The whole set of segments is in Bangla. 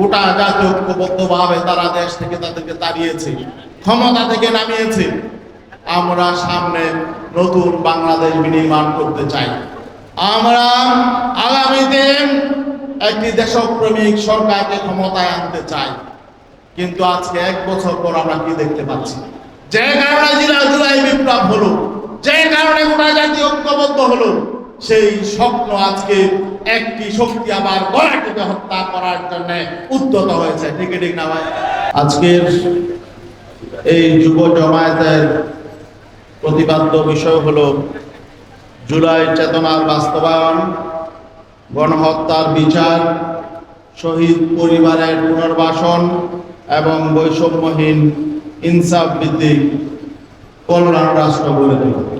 গোটা জাতি ঐক্যবদ্ধভাবে তারা দেশ থেকে তাদেরকে তাড়িয়েছে, ক্ষমতা থেকে নামিয়েছে। আমরা সামনে নতুন বাংলাদেশ বিনির্মাণ করতে চাই। আমরা আগামীতে একটি দেশপ্রেমিক সরকারকে ক্ষমতায় আনতে চাই। কিন্তু আজকে এক বছর পর আমরা কি দেখতে পাচ্ছি? যে কারণে জুলাই জুলাই বিপ্লব হলো, যে কারণে গোটা জাতি ঐক্যবদ্ধ হলো সেই স্বপ্ন আজকে একটি শক্তি আবার গলাটিকে হত্যা করার জন্য উদ্যত হয়েছে। ঠিক ঠিক না ভাই? আজকের এই যুব জমায়েতের প্রতিপাদ্য বিষয় হলো জুলাই চেতনার বাস্তবায়ন, গণহত্যার বিচার, শহীদ পরিবারের পুনর্বাসন এবং বৈষম্যহীন ইনসাফ ভিত্তিক কল্যাণ রাষ্ট্র গড়ে তোলা।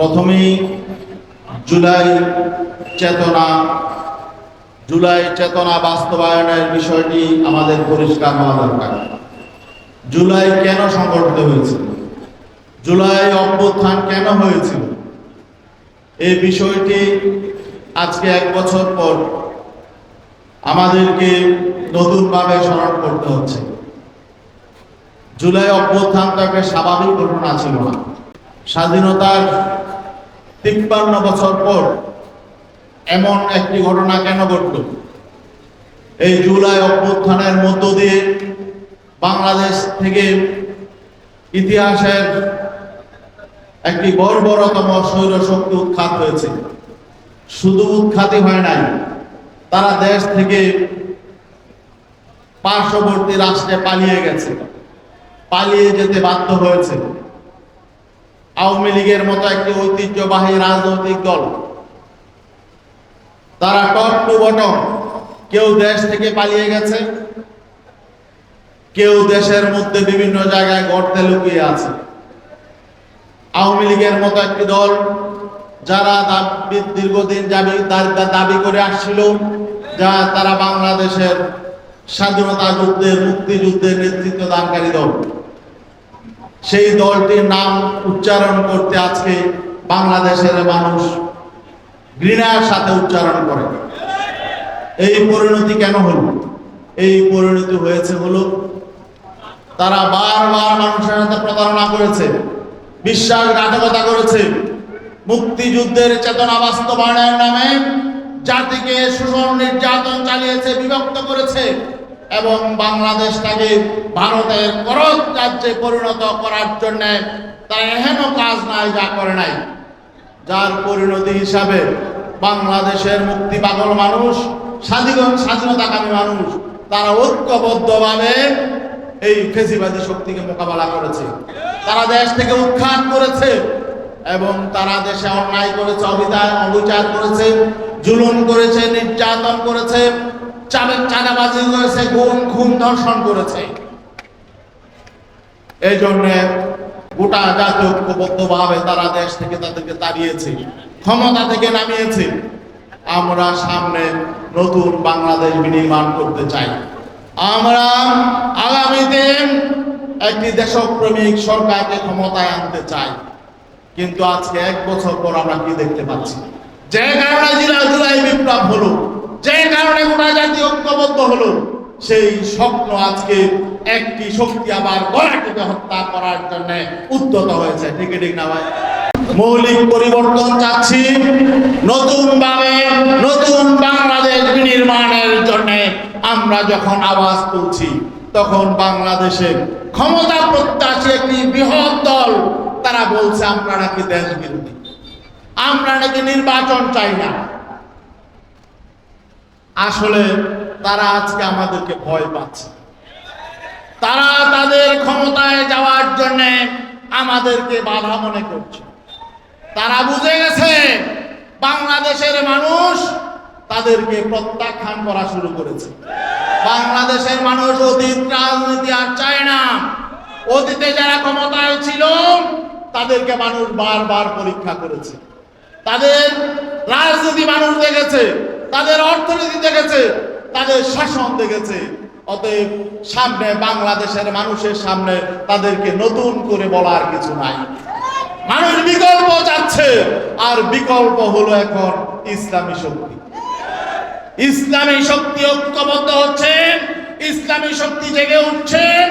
প্রথমেই জুলাই চেতনা জুলাই চেতনা বাস্তবায়নের বিষয়টি আমাদের পরিষ্কার হওয়া দরকার। জুলাই কেন সংগঠিত হয়েছিল? জুলাই অভ্যুত্থান কেন হয়েছিল? এই বিষয়টি আজকে এক বছর পর আমাদেরকে নতুনভাবে স্মরণ করতে হচ্ছে। জুলাই অভ্যুত্থান স্বাভাবিক ঘটনা ছিল না। স্বাধীনতার তিপ্পান্ন বছর পর এমন একটি ঘটনা কেন ঘটল? এই জুলাই অভ্যুত্থানের মধ্য দিয়ে বাংলাদেশ থেকে ইতিহাসের একটি বর্বরতম সৌর শক্তি উৎখাত হয়েছে। শুধু উৎখাতই হয় নাই, তারা দেশ থেকে পার্শ্ববর্তী রাষ্ট্রে পালিয়ে গেছে, পালিয়ে যেতে বাধ্য হয়েছে। আওয়ামী লীগের মতো একটি ঐতিহ্যবাহী রাজনৈতিক দল। তারা টপ টু বটম। কেউ দেশ থেকে পালিয়ে গেছে। কেউ দেশের মধ্যে বিভিন্ন জায়গায় গর্তে লুকিয়ে আছে। আওয়ামী লীগের মতো একটি দল যারা দীর্ঘদিন দাবি দাবি করে আসছিল যা তারা বাংলাদেশের স্বাধীনতা যুদ্ধের মুক্তিযুদ্ধের নেতৃত্ব দানকারী দল। সেই দলটির নাম উচ্চারণ করতে আজকে বাংলাদেশের মানুষ ঘৃণার সাথে উচ্চারণ করে। এই পরিণতি কেন হলো? এই পরিণতি হয়েছে হলো, তারা বারবার মানুষের সাথে প্রতারণা করেছে বিশ্বাস বিশ্বাসঘাতকতা করেছে, মুক্তিযুদ্ধের চেতনা বাস্তবায়নের নামে জাতিকে শোষণ নির্যাতন চালিয়েছে, বিভক্ত করেছে। এবং বাংলাদেশটাকে ভারতের করত রাজ্যে পরিণত করার জন্য তারা এহেন কাজ নাই, যা করে নাই। যার পরিণতি হিসাবে বাংলাদেশের মুক্তি পাগল মানুষ, স্বাধীন স্বাধীনতাকামী মানুষ, তারা ঐক্যবদ্ধভাবে এই ফেসিবাদী শক্তিকে মোকাবেলা করেছে। তারা দেশ থেকে উৎখাত করেছে এবং তারা দেশে অন্যায় করেছে, অবিচার অবিচার করেছে, জুলুম করেছে, নির্যাতন করেছে। চাঁদাবাজি করেছে গুণ খুন, ধর্ষণ করেছে। এই জন্য গোটা জাতি ঐক্যবদ্ধভাবে তারা দেশ থেকে তাদেরকে তাড়িয়েছে, ক্ষমতা থেকে নামিয়েছে। আমরা সামনে নতুন বাংলাদেশ বিনির্মাণ করতে চাই। আমরা আগামীতে একটি দেশপ্রেমিক সরকারকে ক্ষমতায় আনতে চাই। কিন্তু আজকে এক বছর পর আমরা কি দেখতে পাচ্ছি? যে কারণে জুলাই বিপ্লব হলো। যে কারণে গোটা জাতি ঐক্যবদ্ধ হলো, সেই স্বপ্ন আজকে একটি শক্তি আবার গলাটিকে হত্যা করার জন্য উদ্যত হয়েছে। ঠিক ঠিক না ভাই? মৌলিক পরিবর্তন চাচ্ছি। নতুন ভাবে নতুন বাংলাদেশ বিনির্মাণের জন্য আমরা যখন আওয়াজ তুলছি, তখন বাংলাদেশে ক্ষমতা প্রত্যাশী একটি বৃহৎ দল, তারা বলছে, আমরা নাকি দেশ বিরোধী আমরা নাকি নির্বাচন চাই না। আসলে তারা আজকে আমাদেরকে ভয় পাচ্ছে। তারা তাদের ক্ষমতায় যাওয়ার জন্য আমাদেরকে বাধা মনে করছে। তারা বুঝে গেছে বাংলাদেশের মানুষ তাদেরকে প্রত্যাখ্যান করা শুরু করেছে। বাংলাদেশের মানুষ অতীত রাজনীতি আর চায় না। অতীতে যারা ক্ষমতায় ছিল, তাদেরকে মানুষ বারবার পরীক্ষা করেছে। তাদের রাজনীতি মানুষ দেখেছে। তাদের অর্থনীতি দেখেছে, তাদের শাসন দেখেছে। অতএব সামনে বাংলাদেশের মানুষের সামনে তাদেরকে নতুন করে বলার কিছু নাই। মানুষ বিকল্প চাচ্ছে, আর বিকল্প হলো এখন ইসলামী শক্তি। ইসলামী শক্তি ঐক্যবদ্ধ হচ্ছেন ইসলামী শক্তি জেগে উঠছেন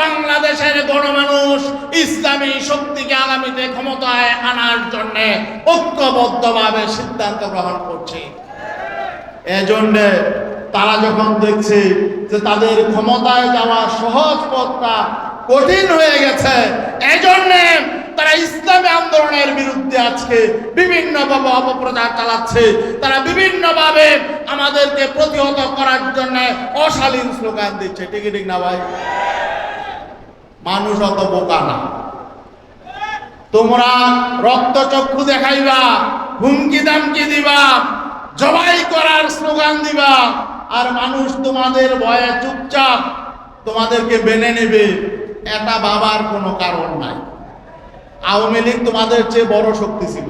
বাংলাদেশের গণমানুষ ইসলামী শক্তিকে আগামীতে ক্ষমতায় আনার জন্য ঐক্যবদ্ধভাবে সিদ্ধান্ত গ্রহণ করছে। এজন্য তারা যখন দেখছে যে তাদের ক্ষমতায় যাওয়া সহজ পথটা কঠিন হয়ে গেছে, এজন্য তারা ইসলামী আন্দোলনের বিরুদ্ধে আজকে বিভিন্নভাবে অপপ্রচার চালাচ্ছে। তারা বিভিন্নভাবে আমাদেরকে প্রতিহত করার জন্য অশালীন স্লোগান দিচ্ছে। ঠিক ঠিক না ভাই? মানুষ অত বোকা না। তোমরা রক্তচক্ষু দেখাইবা হুমকি দামকি দিবা জবাই করার স্লোগান দিবা। আর মানুষ তোমাদের ভয়ে চুপচাপ তোমাদেরকে বেনে নেবে। এটা বাবার কোনো কারণ নাই। আওয়ামী লীগ তোমাদের চেয়ে বড় শক্তি ছিল।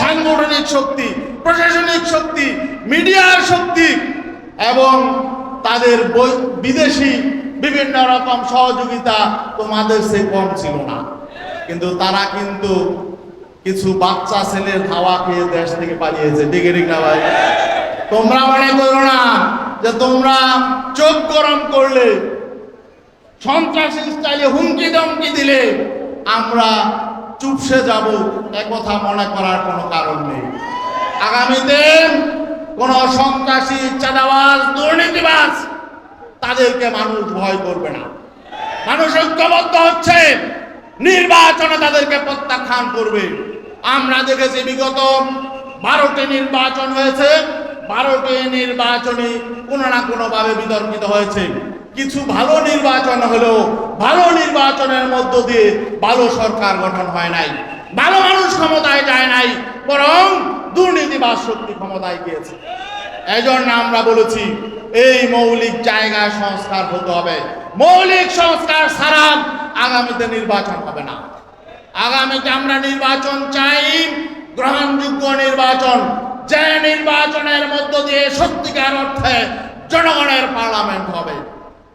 সাংগঠনিক শক্তি, প্রশাসনিক শক্তি, মিডিয়ার শক্তি এবং তাদের বিদেশি বিভিন্ন রকম সহযোগিতা তোমাদের সে কম ছিল না। কিন্তু তারা কিন্তু কিছু বাচ্চা ছেলের হাওয়া খেয়ে দেশ থেকে পালিয়েছে। ঠিক না ভাই? তোমরা মনে করো না যে তোমরা চোখ গরম করলে সন্ত্রাসী স্টাইলে হুমকি দমকি দিলে আমরা চুপসে যাব একথা মনে করার কোনো কারণ নেই। আগামীতে কোন সন্ত্রাসী, চাঁদাবাজ, দুর্নীতিবাজ তাদেরকে মানুষ ভয় করবে না। মানুষ ঐক্যবদ্ধ হচ্ছে। নির্বাচনে তাদেরকে প্রত্যাখ্যান করবে। আমরা দেখেছি বিগত বারোটি নির্বাচন হয়েছে। বারোটি নির্বাচনে কোনো না কোনো ভাবে বিতর্কিত হয়েছে। কিছু ভালো নির্বাচন হলেও ভালো নির্বাচনের মধ্য দিয়ে ভালো সরকার গঠন হয় নাই। ভালো মানুষ ক্ষমতায় যায় নাই, বরং দুর্নীতিবাদ শক্তি ক্ষমতায় গিয়েছে। এই জন্য আমরা বলেছি, এই মৌলিক জায়গায় সংস্কার হতে হবে। মৌলিক সংস্কার ছাড়া আগামীতে নির্বাচন হবে না। আগামীতে আমরা নির্বাচন চাই, গ্রহণযোগ্য নির্বাচন। যে নির্বাচনের মধ্য দিয়ে সত্যিকার অর্থে জনগণের পার্লামেন্ট হবে,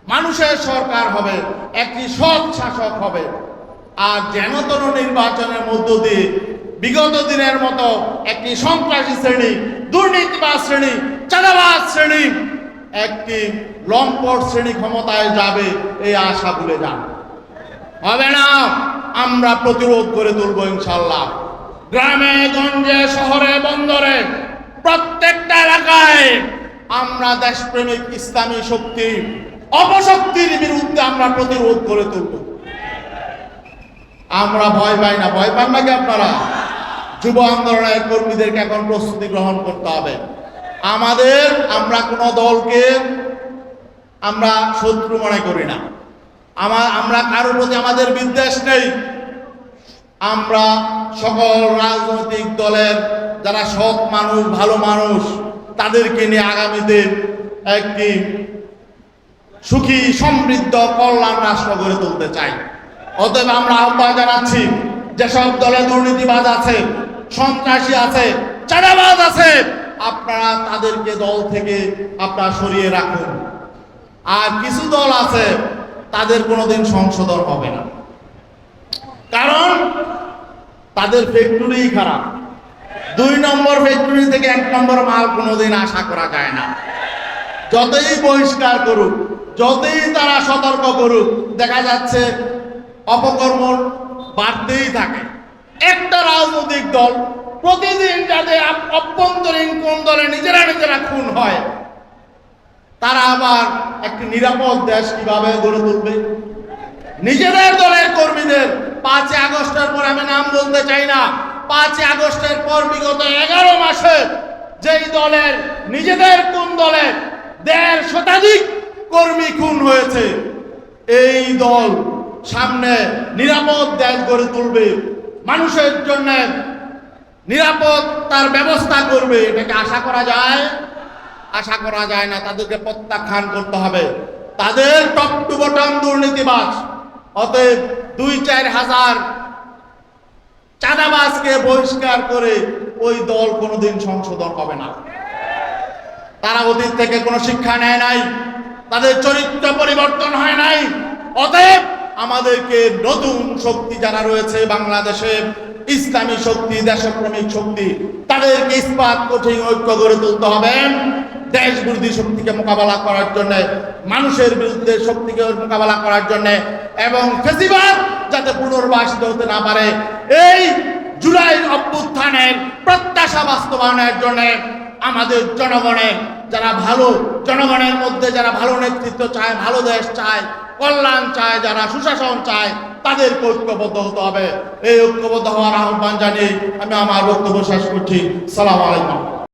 মানুষের সরকার হবে, একটি সৎ শাসক হবে। আর যেন তেন নির্বাচনের মধ্য দিয়ে বিগত দিনের মতো একটি সন্ত্রাসী শ্রেণি, দুর্নীতিবাজ শ্রেণি, চাঁদাবাজ শ্রেণি একটি লম্পট শ্রেণি ক্ষমতায় যাবে, এই আশা ভুলে যান। হবে না, আমরা প্রতিরোধ করে তুলবো ইনশাল্লাহ। গ্রামে, গঞ্জে, শহরে, বন্দরে, প্রত্যেকটা এলাকায় আমরা দেশপ্রেমিক, ইসলামী শক্তি, অপশক্তির বিরুদ্ধে আমরা প্রতিরোধ করে তুলব। আমরা ভয় পাই না, ভয় পান নাকি আপনারা? যুব আন্দোলনের কর্মীদেরকে এখন প্রস্তুতি গ্রহণ করতে হবে। আমাদের, আমরা কোনো দলকে আমরা শত্রু মনে করি না। আমার আমরা কারোর প্রতি আমাদের বিদ্বেষ নেই। আমরা সকল রাজনৈতিক দলের যারা সৎ মানুষ, ভালো মানুষ, তাদেরকে নিয়ে আগামীতে একটি সুখী, সমৃদ্ধ, কল্যাণ রাষ্ট্র গড়ে তুলতে চাই। অতএব আমরা আহ্বান জানাচ্ছি, যেসব দলে দুর্নীতিবাজ আছে, সন্ত্রাসী আছে, চাঁদাবাজ আছে আপনারা তাদেরকে দল থেকে আপনারা সরিয়ে রাখুন। আর কিছু দল আছে, তাদের কোনোদিন সংশোধন হবে না। কারণ, তাদের ফ্যাক্টরি খারাপ। দুই নম্বর ফ্যাক্টরি থেকে এক নম্বর মাল কোনোদিন আশা করা যায় না। যতই বহিষ্কার করুক, যতই তারা সতর্ক করুক, দেখা যাচ্ছে অপকর্ম বাড়তেই থাকে। একটা রাজনৈতিক দল প্রতিদিন যাদের অভ্যন্তরীণ কোন দলে নিজেরা নিজেরা খুন হয়, তারা আবার একটি নিরাপদ দেশ কীভাবে গড়ে তুলবে? নিজেদের দলের কর্মীদের পাঁচই আগস্টের পর আমি নাম বলতে চাই না, পাঁচই আগস্টের পর বিগত এগারো মাসে যেই দলের নিজেদের কোন দলের দেড় শতাধিক কর্মী খুন হয়েছে, এই দল সামনে নিরাপদ দেশ গড়ে তুলবে। মানুষের জন্য নিরাপদ তার ব্যবস্থা করবে, এটাকে আশা করা যায়? আশা করা যায় না, তাদেরকে প্রত্যাখ্যান করতে হবে। তাদের টপ টু বটম দুর্নীতিবাজ। অতএব দুই চার হাজার চাঁদাবাজকে বহিষ্কার করে ওই দল কোনোদিন সংশোধন হবে না। তারা অতীত থেকে কোনো শিক্ষা নেয় নাই, তাদের চরিত্র পরিবর্তন হয় নাই। অতএব আমাদেরকে নতুন শক্তি যারা রয়েছে বাংলাদেশে, ইসলামী শক্তি, দেশপ্রেমিক শক্তি, তাদেরকে ইস্পাত, কঠিন ঐক্য গড়ে তুলতে হবে। দেশ বিরোধী শক্তিকে মোকাবেলা করার জন্য, মানুষের বিরুদ্ধে শক্তিকে মোকাবেলা করার জন্য এবং ফেসিবাদ যাতে পুনর্বাসিত হতে না পারে, এই জুলাই অভ্যুত্থানের প্রত্যাশা বাস্তবায়নের জন্য আমাদের জনগণের যারা ভালো, জনগণের মধ্যে যারা ভালো নেতৃত্ব চায়, ভালো দেশ চায় কল্যাণ চায়, যারা সুশাসন চায়, তাদের ঐক্যবদ্ধ হতে হবে। এই ঐক্যবদ্ধ হওয়ার আহ্বান জানিয়ে আমি আমার বক্তব্য শেষ করছি। সালাম আলাইকুম।